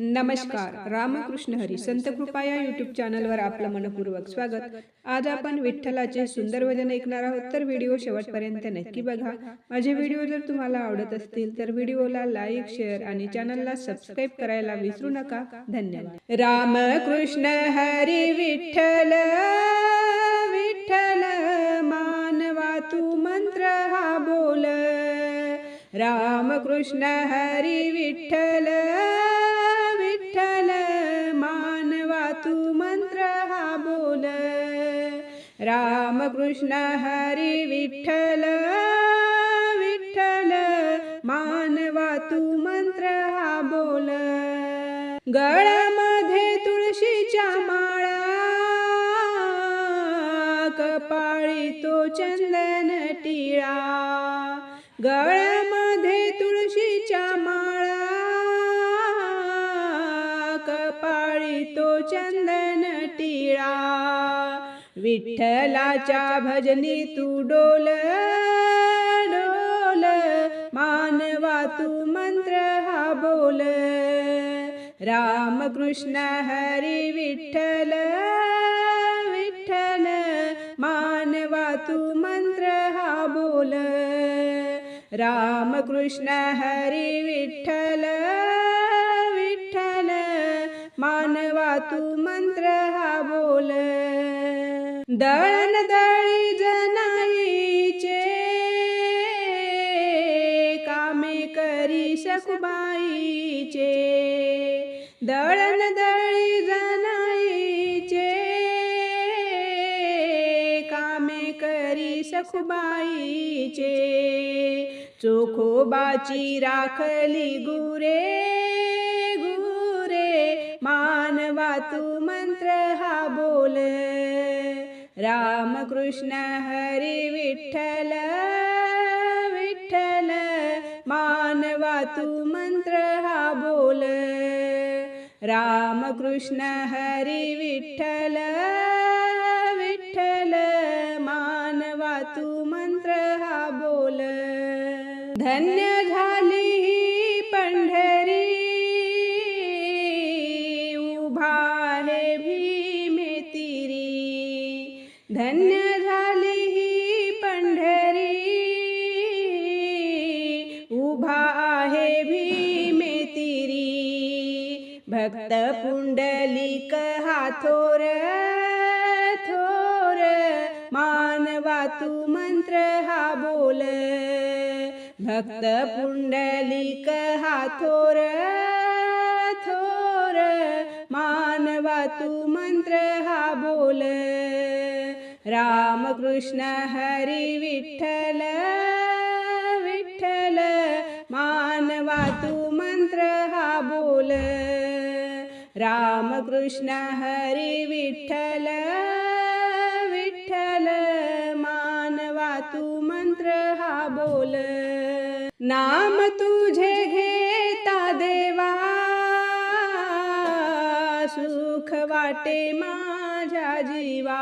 नमस्कार. रामकृष्ण हरी. संत कृपा या युट्यूब चॅनलवर आपलं मनपूर्वक स्वागत. आज आपण विठ्ठलाचे सुंदर वजन ऐकणार आहोत. तर व्हिडिओ शेवटपर्यंत नक्की बघा. माझे व्हिडिओ जर तुम्हाला आवडत असतील तर व्हिडिओला लाईक शेअर आणि चॅनलला सबस्क्राईब करायला विसरू नका. धन्यवाद. रामकृष्ण हरी विठ्ठल विठ्ठल मानवा तू मंत्र हा बोल. रामकृष्ण हरी विठ्ठल रामकृष्ण हरी विठ्ठल विठ्ठल मानवा तू मंत्र हा बोल. गळ्यामध्ये तुळशीच्या माळा कपाळी तो चंदन टिळा. गळ्यामध्ये तुळशीच्या माळा कपाळी तो चंदन टिळा. विठ्ठलाच्या भजनी तू डोल डोल मानवा तू मंत्र हा बोल. रामकृष्ण हरी विठ्ठल विठ्ठल मानवा तू मंत्र हा बोल. रामकृष्ण हरी विठ्ठल विठ्ठल मानवा तू मंत्र हा बोल. दळण दळी जनाईचे कामे करी सकुबाईचे दळण दळी जनाईचे कामे करी सखुबाईचे चोखोबाची राखली गुरे गुरे मानवा तू मंत्र हा बोल. रामकृष्ण हरी विठ्ठल विठ्ठल मानवा तू मंत्र हा बोल। रामकृष्ण हरी विठ्ठल विठ्ठल मानवा तू मंत्र हा बोल। धन्य झाली धन्य झाली ही पंढरी. उभा आहे भीमे तिरी. भक्त पुंडलिक हा थोर. थोर मानवा तू मंत्र हा बोल. भक्त पुंडलिक हा थोर थोर. मानवा तू मंत्र हा बोल. रामकृष्ण हरी विठ्ठल विठ्ठल मानवा तू मंत्र हा बोल. रामकृष्ण हरी विठ्ठल विठ्ठल मानवा तू मंत्र हा बोल. नाम तुझे घेता देवा सुख वाटे माझ्या जीवा.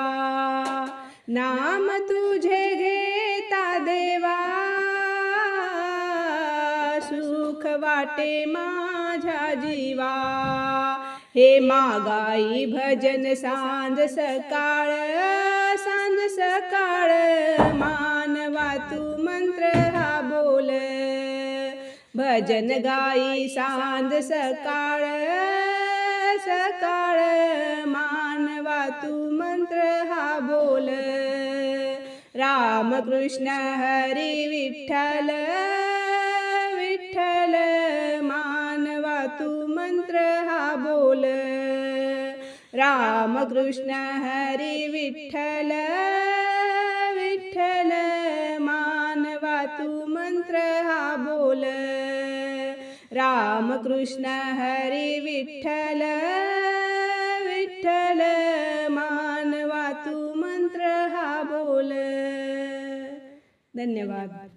नाम तुझे घेता देवा. सुख वाटे माझ्या जीवा. हे मागाई भजन सांज सकाळ सांज सकाळ. मानवा तू मंत्र हा बोल. भजन गाई सांज सकाळ सकाळ. मा मानवा तू मंत्र हा बोल. रामकृष्ण हरी विठ्ठल विठ्ठल मानवा तू मंत्र हा बोल. रामकृष्ण हरी विठ्ठल विठ्ठल मानवा तू मंत्र हा बोल. रामकृष्ण हरी विठ्ठल विठ्ठल तू मंत्र हा बोल. धन्यवाद.